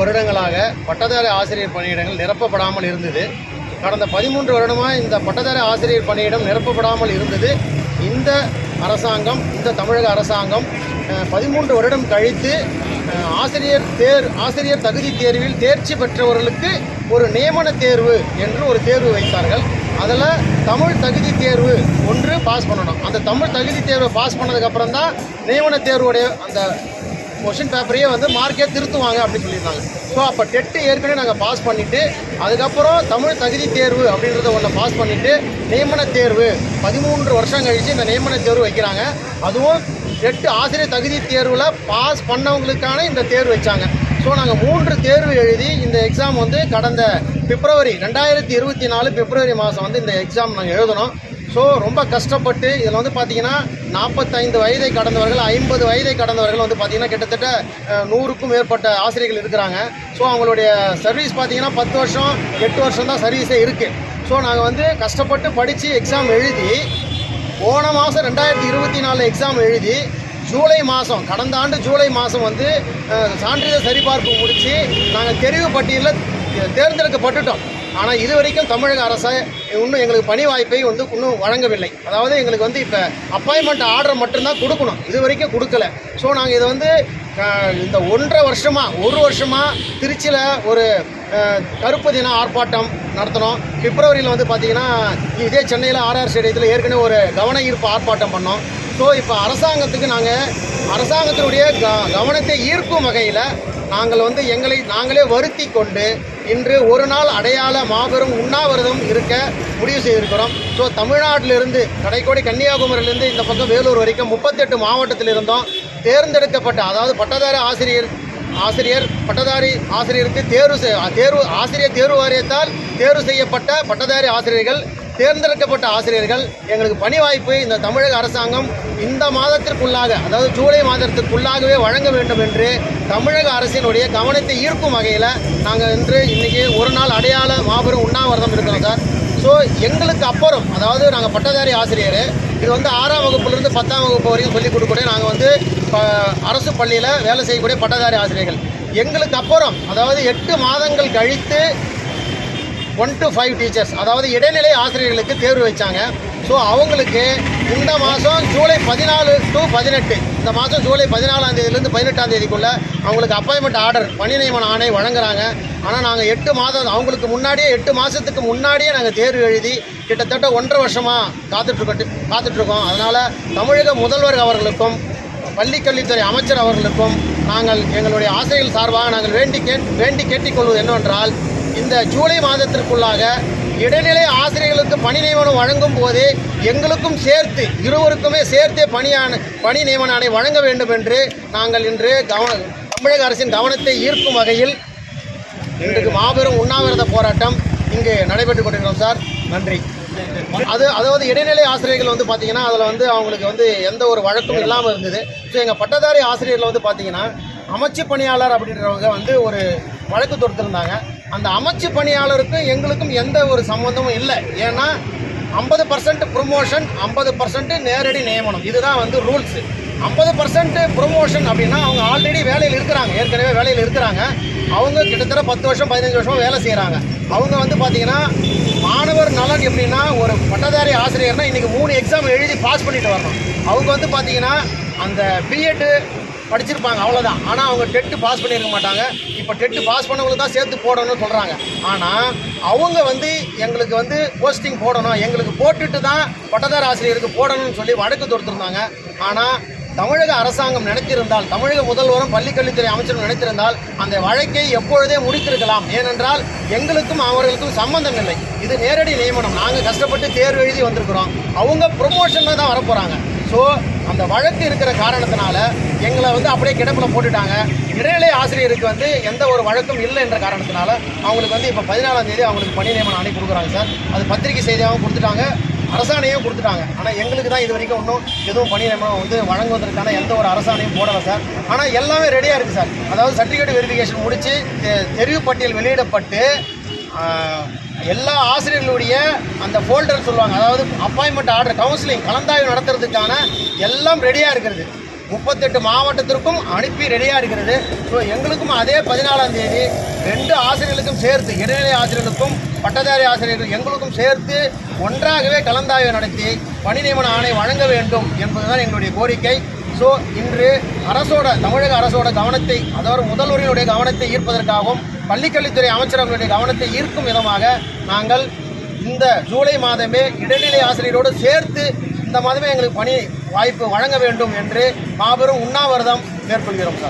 வருடங்களாக பட்டதாரி ஆசிரியர் பணியிடங்கள் நிரப்பப்படாமல் இருந்தது. கடந்த பதிமூன்று வருடமாக இந்த பட்டதாரி ஆசிரியர் பணியிடம் நிரப்பப்படாமல் இருந்தது. இந்த அரசாங்கம் இந்த தமிழக அரசாங்கம் பதிமூன்று வருடம் கழித்து ஆசிரியர் தேர் ஆசிரியர் தகுதி தேர்வில் தேர்ச்சி பெற்றவர்களுக்கு ஒரு நியமன தேர்வு என்று ஒரு தேர்வு வைத்தார்கள். அதில் தமிழ் தகுதி தேர்வு ஒன்று பாஸ் பண்ணணும். அந்த தமிழ் தகுதி தேர்வை பாஸ் பண்ணதுக்கப்புறம் தான் நியமன தேர்வுடைய அந்த கொஷின் பேப்பரையே வந்து மார்க்கே திருத்துவாங்க அப்படின்னு சொல்லியிருந்தாங்க. ஸோ அப்போ டெட்டு ஏற்கனவே நாங்கள் பாஸ் பண்ணிவிட்டு அதுக்கப்புறம் தமிழ் தகுதி தேர்வு அப்படின்றத ஒன்று பாஸ் பண்ணிவிட்டு நியமன தேர்வு. பதிமூன்று வருஷம் கழித்து இந்த நியமன தேர்வு வைக்கிறாங்க. அதுவும் டெட்டு ஆசிரியர் தகுதி தேர்வில் பாஸ் பண்ணவங்களுக்கான இந்த தேர்வு வச்சாங்க. ஸோ நாங்கள் மூன்று தேர்வு எழுதி இந்த எக்ஸாம் வந்து கடந்த பிப்ரவரி ரெண்டாயிரத்தி இருபத்தி நாலு பிப்ரவரி மாதம் வந்து இந்த எக்ஸாம் நாங்கள் எழுதணும். ஸோ ரொம்ப கஷ்டப்பட்டு இதில் வந்து பார்த்தீங்கன்னா நாற்பத்தைந்து வயதை கடந்தவர்கள் ஐம்பது வயதை கடந்தவர்கள் வந்து பார்த்தீங்கன்னா கிட்டத்தட்ட நூறுக்கும் மேற்பட்ட ஆசிரியர்கள் இருக்கிறாங்க. ஸோ அவங்களுடைய சர்வீஸ் பார்த்திங்கன்னா பத்து வருஷம் எட்டு வருஷம் தான் சர்வீஸே இருக்குது ஸோ நாங்கள் வந்து கஷ்டப்பட்டு படித்து எக்ஸாம் எழுதி போன மாதம் ரெண்டாயிரத்தி இருபத்தி நாலு எக்ஸாம் எழுதி ஜூலை மாதம் கடந்த ஆண்டு ஜூலை மாதம் வந்து சான்றிதழ் சரிபார்ப்பு முடித்து நாங்கள் தெரிவு பட்டியலில் தேர்ந்தெடுக்கப்பட்டுட்டோம். ஆனால் இது வரைக்கும் தமிழக அரசு இன்னும் எங்களுக்கு பணி வாய்ப்பை வந்து இன்னும் வழங்கவில்லை. அதாவது எங்களுக்கு வந்து இப்போ அப்பாயின்மெண்ட் ஆர்டர் மட்டும்தான் கொடுக்கணும். இது வரைக்கும் கொடுக்கல. ஸோ நாங்கள் இதை வந்து இந்த ஒன்றரை வருஷமாக ஒரு வருஷமாக திருச்சியில் ஒரு கருப்பு தின ஆர்ப்பாட்டம் நடத்தினோம். பிப்ரவரியில் வந்து பார்த்தீங்கன்னா இதே சென்னையில் ஆர்ஆர் ஸ்டேடியத்தில் ஏற்கனவே ஒரு கவன ஈர்ப்பு ஆர்ப்பாட்டம் பண்ணோம். ஸோ இப்போ அரசாங்கத்துக்கு நாங்கள் அரசாங்கத்தினுடைய க கவனத்தை ஈர்க்கும் வகையில் நாங்கள் வந்து எங்களை நாங்களே வருத்தி கொண்டு இன்று ஒரு நாள் அடையாள மாபெரும் உண்ணாவிரதம் இருக்க முடிவு செய்திருக்கிறோம். ஸோ தமிழ்நாட்டிலிருந்து கடைக்கோடி கன்னியாகுமரியிலிருந்து இந்த பக்கம் வேலூர் வரைக்கும் முப்பத்தெட்டு மாவட்டத்தில் இருந்தோம். தேர்ந்தெடுக்கப்பட்ட அதாவது பட்டதாரி ஆசிரியர் ஆசிரியர் பட்டதாரி ஆசிரியருக்கு தேர்வு செய்- தேர்வு ஆசிரியர் தேர்வு வாரியத்தால் தேர்வு செய்யப்பட்ட பட்டதாரி ஆசிரியர்கள் தேர்ந்தெடுக்கப்பட்ட ஆசிரியர்கள் எங்களுக்கு பணி வாய்ப்பு இந்த தமிழக அரசாங்கம் இந்த மாதத்திற்குள்ளாக அதாவது ஜூலை மாதத்திற்குள்ளாகவே வழங்க வேண்டும் என்று தமிழக அரசினுடைய கவனத்தை ஈர்க்கும் வகையில் நாங்கள் இன்று இன்றைக்கி ஒரு நாள் அடையாள மாபெரும் உண்ணாவிரதம் இருக்கிறோம் சார். ஸோ எங்களுக்கு அப்புறம் அதாவது நாங்கள் பட்டதாரி ஆசிரியர் இது வந்து ஆறாம் வகுப்புலேருந்து பத்தாம் வகுப்பு வரைக்கும் சொல்லிக் கொடுக்கக்கூடிய நாங்கள் வந்து ப- அரசு பள்ளியில் வேலை செய்யக்கூடிய பட்டதாரி ஆசிரியர்கள். எங்களுக்கு அப்புறம் அதாவது எட்டு மாதங்கள் கழித்து ஒன் டு ஃபைவ் டீச்சர்ஸ் அதாவது இடைநிலை ஆசிரியர்களுக்கு தேர்வு வச்சாங்க. ஸோ அவங்களுக்கு இந்த மாதம் ஜூலை பதினாலு டு பதினெட்டு இந்த மாதம் ஜூலை பதினாலாம் தேதியிலேருந்து பதினெட்டாம் தேதிக்குள்ளே அவங்களுக்கு அப்பாயின்மெண்ட் ஆர்டர் பணி நியமன ஆணை வழங்குறாங்க. ஆனால் நாங்கள் எட்டு மாதம் அவங்களுக்கு முன்னாடியே எட்டு மாதத்துக்கு முன்னாடியே நாங்கள் தேர்வு எழுதி கிட்டத்தட்ட ஒன்றரை வருஷமாக காத்துட்ருக்கட்டு காத்துட்ருக்கோம். அதனால் தமிழக முதல்வர் அவர்களுக்கும் பள்ளிக்கல்வித்துறை அமைச்சர் அவர்களுக்கும் நாங்கள் எங்களுடைய ஆசிரியர்கள் சார்பாக நாங்கள் வேண்டி கேட் வேண்டி கேட்டிக்கொள்வது என்னவென்றால் இந்த ஜூலை மாதத்திற்குள்ளாக இடைநிலை ஆசிரியர்களுக்கு பணி நியமனம் வழங்கும் போதே எங்களுக்கும் சேர்த்து இருவருக்குமே சேர்த்தே பணியான பணி நியமன ஆணை வழங்க வேண்டும் என்று நாங்கள் இன்று கவன தமிழக அரசின் கவனத்தை ஈர்க்கும் வகையில் இன்றைக்கு மாபெரும் உண்ணாவிரத போராட்டம் இங்கு நடைபெற்று கொண்டிருக்கிறோம் சார். நன்றி. அது அதாவது இடைநிலை ஆசிரியர்கள் வந்து பார்த்தீங்கன்னா அதில் வந்து அவங்களுக்கு வந்து எந்த ஒரு வழக்கும் இல்லாமல் இருந்தது. ஸோ எங்கள் பட்டதாரி ஆசிரியர்கள் வந்து பார்த்தீங்கன்னா அமைச்சு பணியாளர் அப்படின்றவங்க வந்து ஒரு வழக்கு தொடுத்திருந்தாங்க. அந்த அமைச்சு பணியாளருக்கும் எங்களுக்கும் எந்த ஒரு சம்மந்தமும் இல்லை. ஏன்னா ஐம்பது பர்சன்ட் ப்ரொமோஷன் ஐம்பது பர்சன்ட் நேரடி நியமனம். இதுதான் வந்து ரூல்ஸ் ஐம்பது பர்சன்ட் ப்ரொமோஷன் அப்படின்னா அவங்க ஆல்ரெடி வேலையில் இருக்கிறாங்க. ஏற்கனவே வேலையில் இருக்கிறாங்க. அவங்க கிட்டத்தட்ட பத்து வருஷம் பதினஞ்சு வருஷமாக வேலை செய்கிறாங்க அவங்க வந்து பார்த்தீங்கன்னா மாணவர் நலன் எப்படின்னா ஒரு பட்டதாரி ஆசிரியர்னா இன்றைக்கி மூணு எக்ஸாம் எழுதி பாஸ் பண்ணிட்டு வரணும். அவங்க வந்து பார்த்தீங்கன்னா அந்த பிஎட்டு படிச்சிருப்பாங்க அவ்வளோதான் ஆனால் அவங்க டெட்டு பாஸ் பண்ணியிருக்க மாட்டாங்க. இப்போ டெட்டு பாஸ் பண்ணவங்களுக்கு தான் சேர்த்து போடணும்னு சொல்கிறாங்க ஆனால் அவங்க வந்து எங்களுக்கு வந்து போஸ்டிங் போடணும். எங்களுக்கு போட்டுட்டு தான் பட்டதார ஆசிரியருக்கு போடணும்னு சொல்லி வழக்கு தொடுத்துருந்தாங்க. ஆனால் தமிழக அரசாங்கம் நினைத்திருந்தால் தமிழக முதல்வரும் பள்ளிக்கல்வித்துறை அமைச்சரும் நினைத்திருந்தால் அந்த வழக்கை எப்பொழுதே முடித்திருக்கலாம். ஏனென்றால் எங்களுக்கும் அவர்களுக்கும் சம்பந்தம் இல்லை. இது நேரடி நியமனம். நாங்கள் கஷ்டப்பட்டு தேர்வு எழுதி வந்திருக்கிறோம். அவங்க ப்ரொமோஷனில் தான் வரப்போகிறாங்க ஸோ அந்த வழக்கு இருக்கிற காரணத்தினால எங்களை வந்து அப்படியே கிடப்பில் போட்டுட்டாங்க. இடைநிலை ஆசிரியருக்கு வந்து எந்த ஒரு வழக்கும் இல்லை என்ற காரணத்தினால அவங்களுக்கு வந்து இப்போ பதினாலாம் தேதி அவங்களுக்கு பணி நியமனம் அனுப்பி கொடுக்குறாங்க சார். அது பத்திரிகை செய்தியாகவும் கொடுத்துட்டாங்க அரசாணையும் கொடுத்துட்டாங்க. ஆனால் எங்களுக்கு தான் இது வரைக்கும் ஒன்றும் எதுவும் பணி நியமனம் வந்து வழங்குவதற்கான எந்த ஒரு அரசாணையும் போடலை சார். ஆனால் எல்லாமே ரெடியாக இருக்குது சார். அதாவது சர்டிஃபிகேட் வெரிஃபிகேஷன் முடித்து தெரிவு பட்டியல் வெளியிடப்பட்டு எல்லா ஆசிரியர்களுடைய அந்த ஃபோல்டர் சொல்லுவாங்க. அதாவது அப்பாயின்மெண்ட் ஆர்டர் கவுன்சிலிங் கலந்தாய்வு நடத்துறதுக்கான எல்லாம் ரெடியாக இருக்கிறது. முப்பத்தெட்டு மாவட்டத்திற்கும் அனுப்பி ரெடியாக இருக்கிறது. ஸோ எங்களுக்கும் அதே பதினாலாம் தேதி ரெண்டு ஆசிரியர்களுக்கும் சேர்த்து இடைநிலை ஆசிரியர்களுக்கும் பட்டதாரி ஆசிரியர்கள் எங்களுக்கும் சேர்த்து ஒன்றாகவே கலந்தாய்வு நடத்தி பணி நியமன ஆணை வழங்க வேண்டும் என்பதுதான் எங்களுடைய கோரிக்கை. ஸோ இன்று அரசோட தமிழக அரசோட கவனத்தை அதாவது முதல்வரினுடைய கவனத்தை ஈர்ப்பதற்காகவும் பள்ளிக்கல்வித்துறை அமைச்சர் அவர்களுடைய கவனத்தை ஈர்க்கும் விதமாக நாங்கள் இந்த ஜூலை மாதமே இடைநிலை ஆசிரியரோடு சேர்த்து இந்த மாதமே எங்களுக்கு பணி வாய்ப்பு வழங்க வேண்டும் என்று மாபெரும் உண்ணாவிரதம் மேற்கொள்கிறோம் சார்.